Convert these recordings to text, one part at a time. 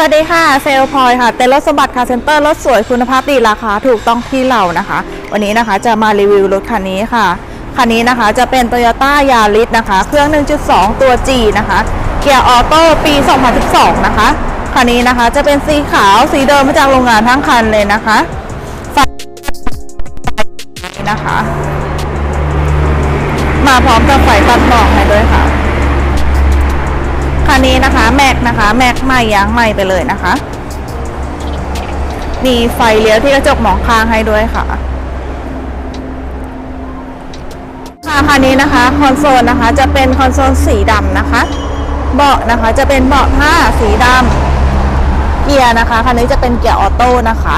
วัสดีค่ะ เซลพลอยค่ะ เต็นท์รถสมบัติคาร์เซ็นเตอร์รถสวยคุณภาพดีราคาถูกต้องที่เรานะคะ วันนี้นะคะจะมารีวิวรถคันนี้ค่ะ คันนี้นะคะจะเป็น Toyota Yaris นะคะ เครื่อง 1.2 ตัว G นะคะ เกียร์ออโต้ปี 2012 นะคะ คันนี้นะคะจะเป็นสีขาวสีเดิมมาจากโรงงานทั้งคันเลยนะคะไฟนะคะ มาพร้อมกับไฟตัดหมอกให้ด้วยค่ะ นนี้นะคะ แม็กนะคะ แม็กใหม่ยางใหม่ไปเลยนะคะ มีไฟเลี้ยวที่กระจกมองข้างให้ด้วยค่ะค่ะคันนี้นะคะคอนโซลนะคะจะเป็นคอนโซลสีดำนะคะ เบาะนะคะจะเป็นเบาะผ้าสีดำเกียร์นะคะคันนี้จะเป็นเกียร์ออโต้นะคะ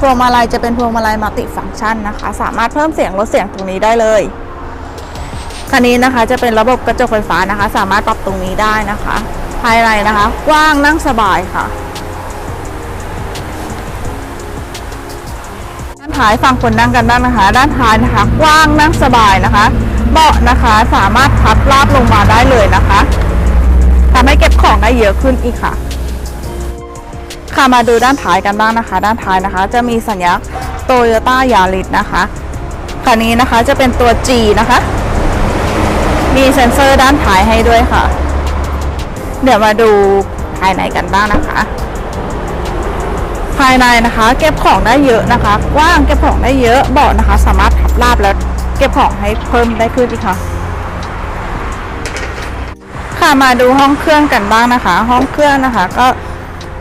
พวงมาลัยจะเป็นพวงมาลัยมัลติฟังก์ชันนะคะ สามารถเพิ่มเสียงลดเสียงตรงนี้ได้เลย คันนี้นะคะจะเป็นระบบกระจกไฟฟ้านะคะ สามารถปรับตรงนี้ได้นะคะ ภายในนะคะ กว้างนั่งสบายค่ะด้านท้ายฝั่งคนนั่งกันบ้างนะคะ ด้านท้ายนะคะ กว้างนั่งสบายนะคะ เบาะนะคะสามารถพับลาบลงมาได้เลยนะคะทำให้เก็บของได้เยอะขึ้นอีกค่ะค่ะมาดูด้านท้ายกันบ้างนะคะ ด้านท้ายนะคะ จะมีสัญลักษณ์โตโยต้ายาริสนะคะคันนี้นะคะจะเป็นตัว G นะคะ มีเซ็นเซอร์ด้านท้ายให้ด้วยค่ะ เดี๋ยวมาดูภายในกันบ้างนะคะ ภายในนะคะ เก็บของได้เยอะนะคะกว้างเก็บของได้เยอะเบาะนะคะ สามารถทับราบแล้วเก็บของให้เพิ่มได้ขึ้นอีกค่ะ ค่ะมาดูห้องเครื่องกันบ้างนะคะ ห้องเครื่องนะคะ ก็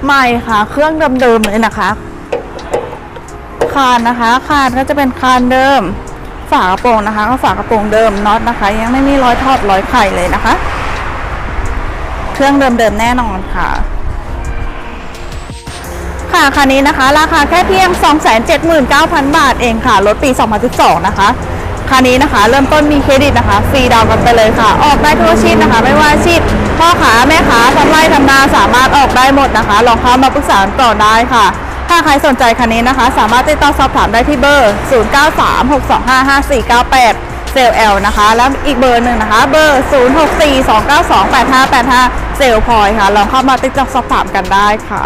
ใหม่ค่ะ เครื่องเดิมๆเลยนะคะ คานนะคะ คานก็จะเป็นคานเดิม ฝากระโปรงนะคะก็ฝากระโปรงเดิมน็อตนะคะ ยังไม่มีรอยทอดรอยไข่เลยนะคะ เครื่องเดิมๆแน่นอนค่ะค่ะคันนี้นะคะ ราคาแค่เพียง 279,000 บาทเองค่ะรถปี 2012 นะคะคันนี้นะคะ เริ่มต้นมีเครดิตนะคะ ฟรีดาวน์กันไปเลยค่ะ ออกได้ทั่วชีพนะคะ ไม่ว่าชีพพ่อขาแม่ขาทำไร่ทำนาสามารถออกได้หมดนะคะ ลองเข้ามาปรึกษาก่อนได้ค่ะ ถ้าใครสนใจคันนี้นะคะ สามารถติดต่อสอบถามได้ที่เบอร์ 0936255498 เซลแอลนะคะ แล้วอีกเบอร์หนึ่งนะคะ เบอร์ 0642928585 เซลพอยค่ะ ลองเข้ามาติดต่อสอบถามกันได้ค่ะ